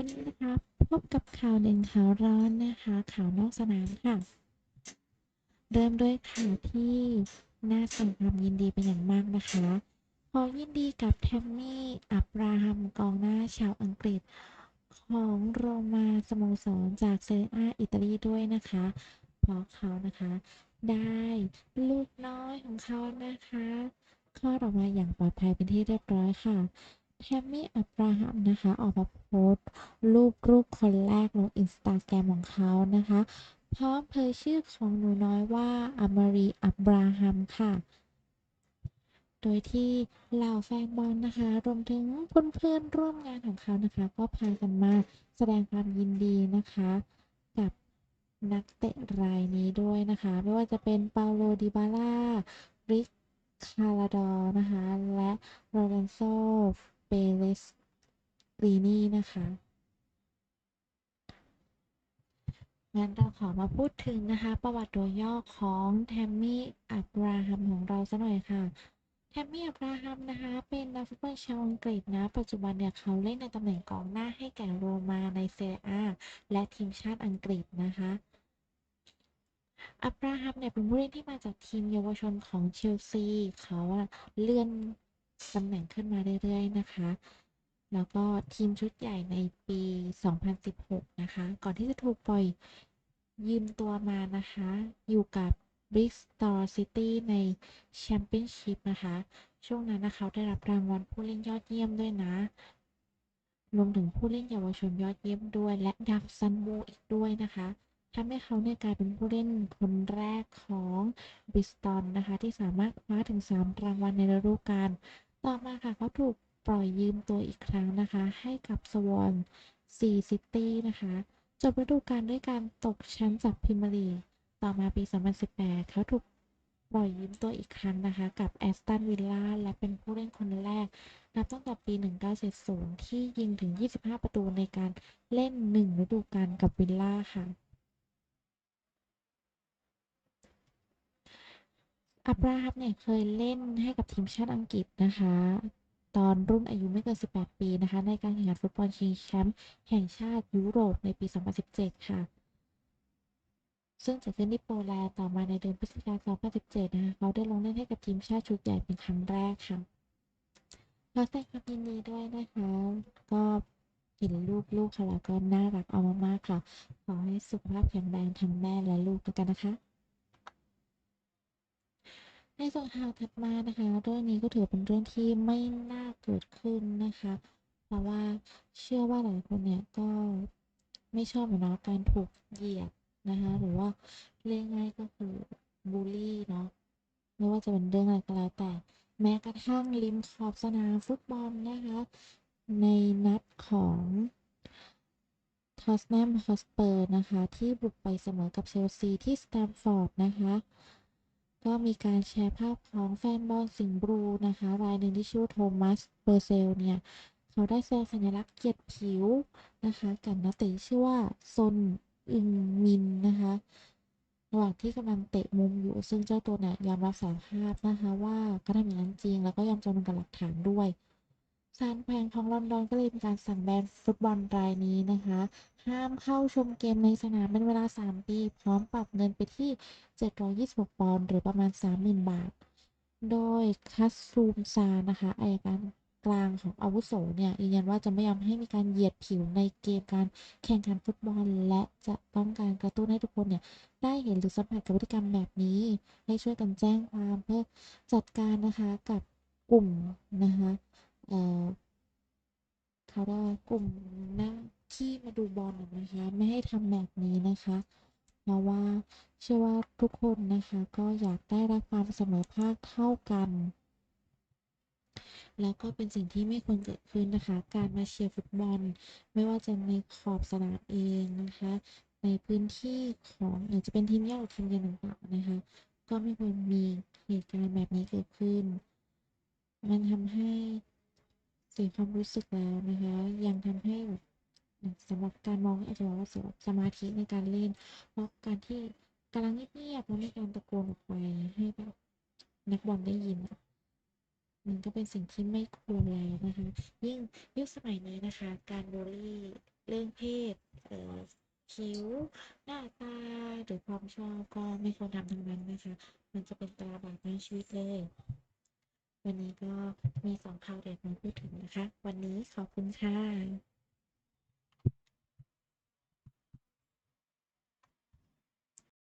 วันนี้นะคะพบกับข่าวเด่นข่าวร้อนนะคะ ข่าวนอกสนามค่ะ เริ่มด้วยข่าวที่น่าแสดงความยินดีเป็นอย่างมากนะคะ ขอยินดีกับแทมมี่อับราฮัมกองหน้าชาวอังกฤษของโรมาสโมสรจากเซเรียอาอิตาลีด้วยนะคะเพราะเขานะคะ ได้ลูกน้อยของเขานะคะคลอดออกมาอย่างปลอดภัยเป็นที่เรียบร้อยค่ะ แทมมี่อับราฮัมนะคะ ออกมาโพสต์รูปลูกคนแรกลงอินสตาแกรมของเขานะคะ พร้อมเผยชื่อของหนูน้อยว่าอมารีอับราฮัมค่ะ โดยที่เหล่าแฟนบอลนะคะ รวมถึงเพื่อนๆร่วมงานของเขานะคะ ก็พากันมาแสดงความยินดีนะคะ กับนักเตะรายนี้ด้วยนะคะ ไม่ว่าจะเป็นเปาโลดิบาล่าริกคาราดอนะคะ และโรเรนโซ เปเรสลีนี่นะคะ งั้นเราขอมาพูดถึงนะคะ ประวัติโดยย่อของแทมมี่อับราฮัมของเราสักหน่อยค่ะแทมมี่อับราฮัมนะคะ เป็นนักฟุตบอลชาวอังกฤษนะ ปัจจุบันเนี่ยเขาเล่นในตำแหน่งกองหน้าให้แก่โรมาในเซเรียอาและทีมชาติอังกฤษนะคะ อับราฮัมเนี่ยเป็นผู้เล่นที่มาจากทีมเยาวชนของเชลซี เขาอะเลื่อน ตำแหน่งขึ้นมาเรื่อยๆนะคะ แล้วก็ทีมชุดใหญ่ในปี 2016 นะคะ ก่อนที่จะถูกปล่อยยืมตัวมานะคะ อยู่กับ Bristol City ในแชมเปี้ยนชิพนะคะ ช่วงนั้นนะเขาได้รับรางวัลผู้เล่นยอดเยี่ยมด้วยนะ รวมถึงผู้เล่นเยาวชนยอดเยี่ยมด้วย และดาวซันโบอีกด้วยนะคะทำให้เขาเนี่ยกลายเป็นผู้เล่นคนแรกของบิสตอลนะคะ ที่สามารถคว้าถึง 3 รางวัลในฤดูกาล ต่อมาค่ะเขาถูกปล่อยยืมตัวอีกครั้งนะคะ ให้กับสวอนซีซิตี้นะคะ จบฤดูกาลด้วยการตกชั้นจากพรีเมียร์ลีกต่อมาปี 2018 เขาถูกปล่อยยืมตัวอีกครั้งนะคะ กับแอสตันวิลล่าและเป็นผู้เล่นคนแรก นับตั้งแต่ปี 1970 ที่ยิงถึง 25 ประตูในการเล่น 1 ฤดูกาลกับวิลล่าค่ะ อับราฮัมเนี่ยเคยเล่นให้กับทีมชาติอังกฤษนะคะ ตอนรุ่นอายุไม่เกิน 18 ปีนะคะ ในการแข่งขันฟุตบอลชิงแชมป์แห่งชาติยุโรปในปี 2017 ค่ะ ซึ่งจัดขึ้นที่โปแลนด์ต่อมาในเดือนพฤศจิกายน 2017 นะคะ เขาได้ลงเล่นให้กับทีมชาติชุดใหญ่เป็นครั้งแรกค่ะขอแสดงความยินดีด้วยนะคะ ก็เห็นรูปลูกเขาแล้วก็น่ารักเอามากๆค่ะ ขอให้สุขภาพแข็งแรงทั้งแม่และลูกด้วกันนะคะ ในส่วนข่าวถัดมานะคะเรื่องนี้ก็ถือเป็นเรื่องที่ไม่น่าเกิดขึ้นนะคะเพราะว่าเชื่อว่าหลายคนเนี่ยก็ไม่ชอบเนาะการถูกเหยียดนะคะหรือว่าเรียกง่ายก็คือบูลลี่เนาะไม่ว่าจะเป็นเรื่องอะไรก็แล้วแต่แม้กระทั่งริมขอบสนามฟุตบอลนะคะในนัดของทอสแนมฮอสเปอร์นะคะที่บุกไปเสมอกับเชลซีที่สแตมฟอร์ดนะคะ ก็มีการแชร์ภาพของแฟนบอลสิงห์บลูนะคะ รายหนึ่งที่ชื่อโทมัสเบอร์เซลเนี่ย เขาได้แสดงสัญลักษณ์เหยียดผิวนะคะกับนักเตะชื่อว่าซนอึงมินนะคะระหว่างที่กำลังเตะมุมอยู่ ซึ่งเจ้าตัวเนี่ยยอมรับสารภาพนะคะ ว่าก็ทำอย่างนั้นจริง แล้วก็ยอมจำนวนกับหลักฐานด้วย ศาลแขวงของลอนดอนก็เลยมีการสั่งแบนฟุตบอลรายนี้นะคะ ห้ามเข้าชมเกมในสนามเป็นเวลา 3 ปี พร้อมปรับเงินไปที่ 726 ปอนด์หรือประมาณ 30,000 บาท โดยคัสซูมซานะคะอายการกลางของอาวุโสเนี่ยยืนยันว่าจะไม่ยอมให้มีการเหยียดผิวในเกมการแข่งขันฟุตบอล และจะต้องการกระตุ้นให้ทุกคนเนี่ยได้เห็นหรือสัมผัสกับพฤติกรรมแบบนี้ ให้ช่วยกันแจ้งความเพื่อจัดการนะคะกับกลุ่มนะคะ เอ่อเขาเรียกว่ากลุ่มนักที่มาดูบอลนะนะคะ ไม่ให้ทำแบบนี้นะคะเพราะว่าเชื่อว่าทุกคนนะคะ ก็อยากได้รับความเสมอภาคเท่ากัน แล้วก็เป็นสิ่งที่ไม่ควรเกิดขึ้นนะคะ การมาเชียร์ฟุตบอล ไม่ว่าจะในขอบสนามเองนะคะ ในพื้นที่ของหรือจะเป็นทีมเย่าหรือทีมเยือนต่างๆนะคะ ก็ไม่ควรมีเหตุการณ์แบบนี้เกิดขึ้น มันทำให้ สียความรู้สึกแล้วนะคะ ยังทำให้แบบสำหรับการมองอาจจะบอกว่าเสียสมาธิในการเล่นเพราะการที่กำลังเงียบๆแล้วมีการตะโกนออกไปให้แบบนักบอลได้ยินมันก็เป็นสิ่งที่ไม่ควรแล้วนะคะยิ่งยุคสมัยนี้นะคะ การบูลลี่เรื่องเพศเอ่อคิ้วหน้าตาหรือความชอบก็ไม่ควรทำทั้งนั้นนะคะ มันจะเป็นตราบาปในชีวิตเลย วันนี้ก็มีสองข่าวเด็ดมาพูดถึงนะคะ วันนี้ขอบคุณค่ะ